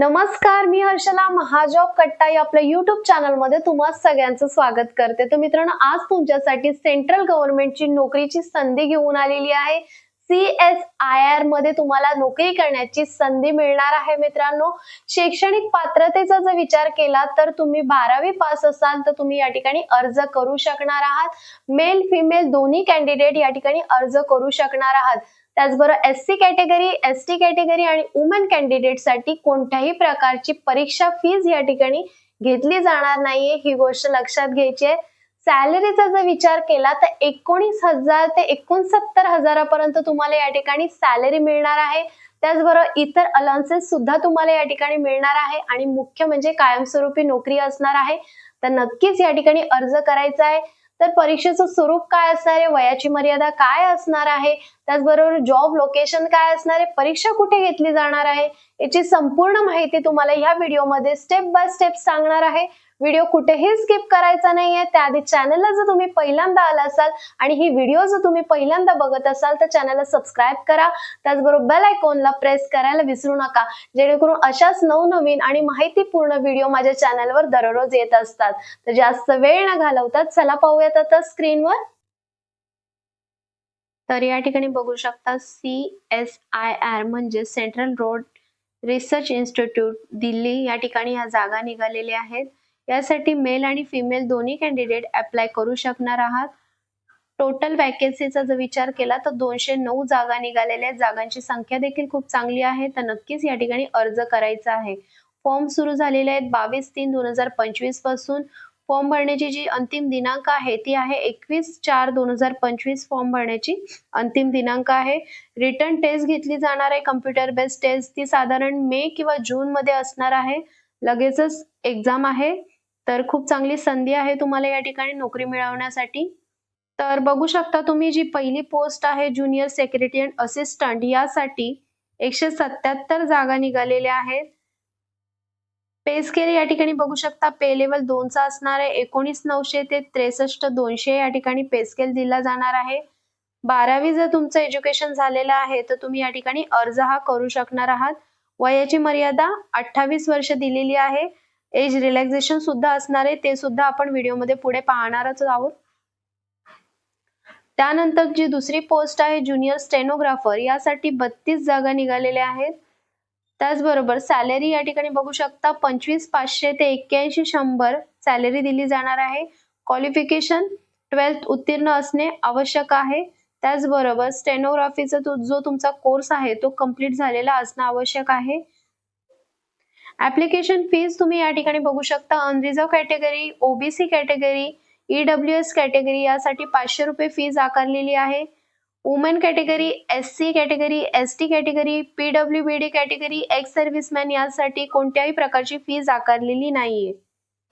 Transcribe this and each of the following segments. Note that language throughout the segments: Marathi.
नमस्कार मी हर्षला महाजॉब कट्टा या आपल्या युट्यूब चॅनलमध्ये तुम्हा सगळ्यांचं स्वागत करते. तर मित्रांनो आज तुमच्यासाठी सेंट्रल गव्हर्नमेंटची नोकरीची संधी घेऊन आलेली आहे. सी एस आय आरमध्ये तुम्हाला नोकरी करण्याची संधी मिळणार आहे मित्रांनो. शैक्षणिक पात्रतेचा जर विचार केला तर तुम्ही बारावी पास असाल तर तुम्ही या ठिकाणी अर्ज करू शकणार आहात. मेल फिमेल दोन्ही कॅन्डिडेट या ठिकाणी अर्ज करू शकणार आहात. त्याचबरोबर S C category S T category आणि वुमन कॅन्डिडेटसाठी कोणत्याही प्रकारची परीक्षा फीज या ठिकाणी घेतली जाणार नाहीये. ही गोष्ट लक्षात घ्यायची आहे. सॅलरीचा जर विचार केला तर एकोणीस हजार ते एकोणसत्तर हजारापर्यंत तुम्हाला या ठिकाणी सॅलरी मिळणार आहे. त्याचबरोबर इतर अलाउन्सेस सुद्धा तुम्हाला या ठिकाणी मिळणार आहे आणि मुख्य म्हणजे कायमस्वरूपी नोकरी असणार आहे. तर नक्कीच या ठिकाणी अर्ज करायचा आहे. तर परीक्षेचं स्वरूप काय असणार आहे? वयाची मर्यादा काय असणार आहे? त्याचबरोबर जॉब लोकेशन काय असणार आहे? परीक्षा कुठे घेतली जाणार आहे? याची संपूर्ण माहिती तुम्हाला या व्हिडिओमध्ये स्टेप बाय स्टेप सांगणार आहे. व्हिडिओ कुठेही स्किप करायचा नाहीये. त्याआधी चॅनलला जर तुम्ही पहिल्यांदा आला असाल आणि ही व्हिडिओ जर तुम्ही पहिल्यांदा बघत असाल तर चॅनलला सबस्क्राईब करा. त्याचबरोबर बेल आयकॉनला प्रेस करायला विसरू नका. जेणेकरून अशाच नवनवीन आणि माहितीपूर्ण व्हिडिओ माझ्या चॅनलवर दररोज येत असतात. तर जास्त वेळ न घालवतात चला पाहूयात आता स्क्रीनवर तर या ठिकाणी बघू शकता सी एस आय आर म्हणजे central road research institute Delhi. या ठिकाणी ह्या जागा निघालेल्या आहेत. यासाठी मेल आणि फिमेल दोन्ही कॅन्डिडेट अप्लाय करू शकणार आहात. टोटल वॅकन्सीचा जर विचार केला तर दोनशे नऊ जागा निघालेल्या आहेत. जागांची संख्या देखील खूप चांगली आहे. तर नक्कीच या ठिकाणी अर्ज करायचा आहे. फॉर्म सुरू झालेले आहेत बावीस तीन दोन हजार पंचवीसपासून. फॉर्म भरण्याची जी अंतिम दिनांक आहे ती आहे एकवीस चार दोन हजार पंचवीस फॉर्म भरण्याची अंतिम दिनांक आहे. रिटर्न टेस्ट घेतली जाणार आहे. कम्प्युटर बेस्ड टेस्ट ती साधारण मे किंवा जून मध्ये असणार आहे. लगेचच एक्झाम आहे. तर खूप चांगली संधी आहे तुम्हाला या ठिकाणी नोकरी मिळवण्यासाठी. तर बघू शकता तुम्ही जी पहिली पोस्ट आहे ज्युनियर सेक्रेटरी अँड असिस्टंट यासाठी एकशे सत्याहत्तर जागा निघालेल्या आहेत. पे स्केल या ठिकाणी बघू शकता पे लेवल दोनचा असणार आहे. एकोणीस नऊशे ते त्रेसष्ट दोनशे या ठिकाणी पे स्केल दिला जाणार आहे. बारावी जर तुमचं एज्युकेशन झालेलं आहे तर तुम्ही या ठिकाणी अर्ज हा करू शकणार आहात. वयाची मर्यादा अठ्ठावीस वर्ष दिलेली आहे. एज रिलॅक्सेशन सुद्धा असणार आहे ते सुद्धा आपण व्हिडिओमध्ये पुढे पाहणारच आहोत. त्यानंतर जी दुसरी पोस्ट आहे ज्युनियर स्टेनोग्राफर यासाठी बत्तीस जागा निघालेल्या आहेत. त्याचबरोबर सॅलरी या ठिकाणी बघू शकता पंचवीस पाचशे ते एक्क्याऐंशी शंभर सॅलरी दिली जाणार आहे. क्वालिफिकेशन ट्वेल्थ उत्तीर्ण असणे आवश्यक आहे. त्याचबरोबर स्टेनोग्राफीचा जो तुमचा कोर्स आहे तो कंप्लीट झालेला असणं आवश्यक आहे. ऍप्लिकेशन फीज तुम्ही या ठिकाणी बघू शकता. Unreserved category OBC category E W S category यासाठी पाचशे रुपये फीज आकारलेली आहे. Women category S C category S T category P W B D category ex serviceman यासाठी कोणत्याही प्रकारची फीज आकारलेली नाहीये.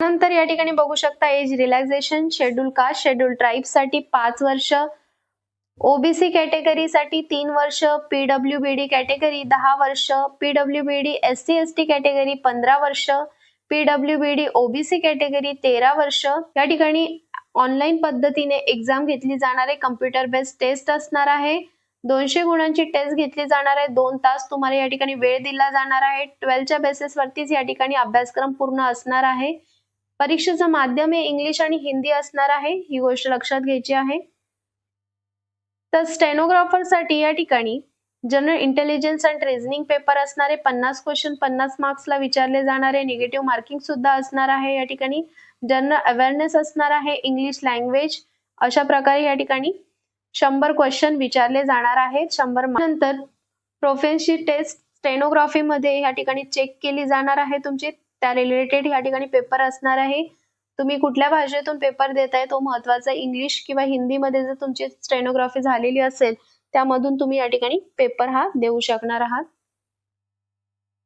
नंतर या ठिकाणी बघू शकता age relaxation schedule caste schedule ट्राईबसाठी पाच वर्ष ओबीसी कॅटेगरीसाठी तीन वर्ष पीडब्ल्यू बी डी कॅटेगरी दहा वर्ष P W B D S C S T category पंधरा वर्ष P W B D OBC category तेरा वर्ष. या ठिकाणी ऑनलाईन पद्धतीने एक्झाम घेतली जाणार आहे कम्प्युटर बेस्ड टेस्ट असणार आहे. दोनशे गुणांची टेस्ट घेतली जाणार आहे. दोन तास तुम्हाला या ठिकाणी वेळ दिला जाणार आहे. ट्वेल्थच्या बेसिसवरतीच या ठिकाणी अभ्यासक्रम पूर्ण असणार आहे. परीक्षेचं माध्यम हे इंग्लिश आणि हिंदी असणार आहे. ही गोष्ट लक्षात घ्यायची आहे. तर स्टेनोग्राफरसाठी या ठिकाणी general intelligence and reasoning paper असणारे पन्नास क्वेश्चन पन्नास मार्क्सला विचारले जाणारे निगेटिव्ह मार्किंग सुद्धा असणार आहे या ठिकाणी. जनरल अवेअरनेस असणार आहे इंग्लिश लँग्वेज अशा प्रकारे या ठिकाणी शंभर क्वेश्चन विचारले जाणार आहेत. शंभर नंतर प्रोफेन्सी टेस्ट स्टेनोग्राफी मध्ये या ठिकाणी चेक केली जाणार आहे तुमची. त्या रिलेटेड या ठिकाणी पेपर असणार आहे. तुम्ही कुठल्या भाषेतून पेपर देताय तो महत्त्वाचा इंग्लिश किंवा हिंदीमध्ये जर तुमची स्टेनोग्राफी झालेली असेल त्यामधून तुम्ही या ठिकाणी पेपर हा देऊ शकणार आहात.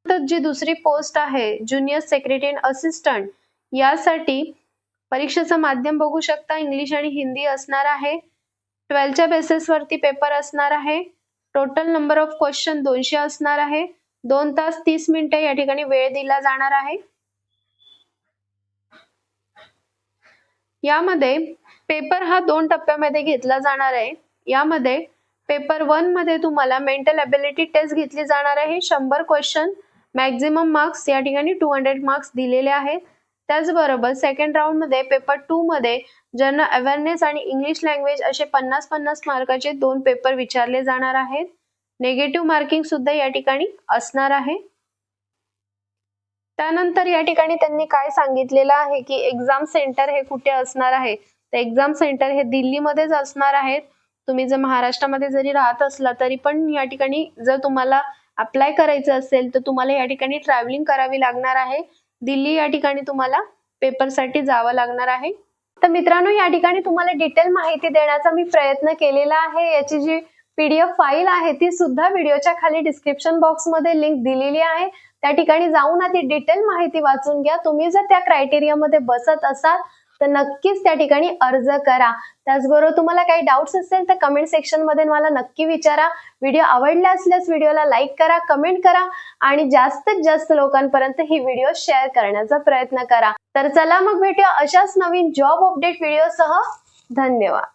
तर जी दुसरी पोस्ट आहे ज्युनियर सेक्रेटरी अँड असिस्टंट यासाठी परीक्षेचं माध्यम बघू शकता. इंग्लिश आणि हिंदी असणार आहे. ट्वेल्थच्या बेसिसवरती पेपर असणार आहे. टोटल नंबर ऑफ क्वेश्चन दोनशे असणार आहे. दोन तास तीस मिनिटे या ठिकाणी वेळ दिला जाणार आहे. यामध्ये पेपर हा दोन टप्प्यामध्ये घेतला जाणार आहे. यामध्ये पेपर वनमध्ये तुम्हाला मेंटल अबिलिटी टेस्ट घेतली जाणार आहे. शंभर क्वेश्चन मॅक्झिमम मार्क्स या ठिकाणी टू हंड्रेड मार्क्स दिलेले आहेत. त्याचबरोबर सेकंड राऊंडमध्ये पेपर टू मध्ये जनरल अवेअरनेस आणि इंग्लिश लँग्वेज असे पन्नास पन्नास मार्काचे दोन पेपर विचारले जाणार आहेत. नेगेटिव्ह मार्किंग सुद्धा या ठिकाणी असणार आहे. त्यानंतर या ठिकाणी त्यांनी काय सांगितलेलं आहे की एक्झाम सेंटर हे कुठे असणार आहे? तर एक्झाम सेंटर हे दिल्लीमध्येच असणार आहेत. तुम्ही जर महाराष्ट्रामध्ये जरी राहत असला तरी पण या ठिकाणी जर तुम्हाला अप्लाय करायचं असेल तर तुम्हाला या ठिकाणी ट्रॅव्हलिंग करावी लागणार आहे. दिल्ली या ठिकाणी तुम्हाला पेपरसाठी जावं लागणार आहे. तर मित्रांनो या ठिकाणी तुम्हाला डिटेल माहिती देण्याचा मी प्रयत्न केलेला आहे. याची जी पीडीएफ फाईल आहे ती सुद्धा व्हिडिओच्या खाली डिस्क्रिप्शन बॉक्समध्ये लिंक दिलेली आहे. त्या ठिकाणी जाऊन आधी डिटेल माहिती वाचून घ्या. तुम्ही जर त्या क्रायटेरियामध्ये बसत असाल तर नक्कीच त्या ठिकाणी अर्ज करा. त्याचबरोबर तुम्हाला काही डाऊट्स असेल तर कमेंट सेक्शनमध्ये मला नक्की विचारा. व्हिडिओ आवडला असल्यास व्हिडिओला लाईक करा कमेंट करा आणि जास्तीत जास्त लोकांपर्यंत ही व्हिडिओ शेअर करण्याचा प्रयत्न करा. तर चला मग भेटूया अशाच नवीन जॉब अपडेट व्हिडिओसह धन्यवाद.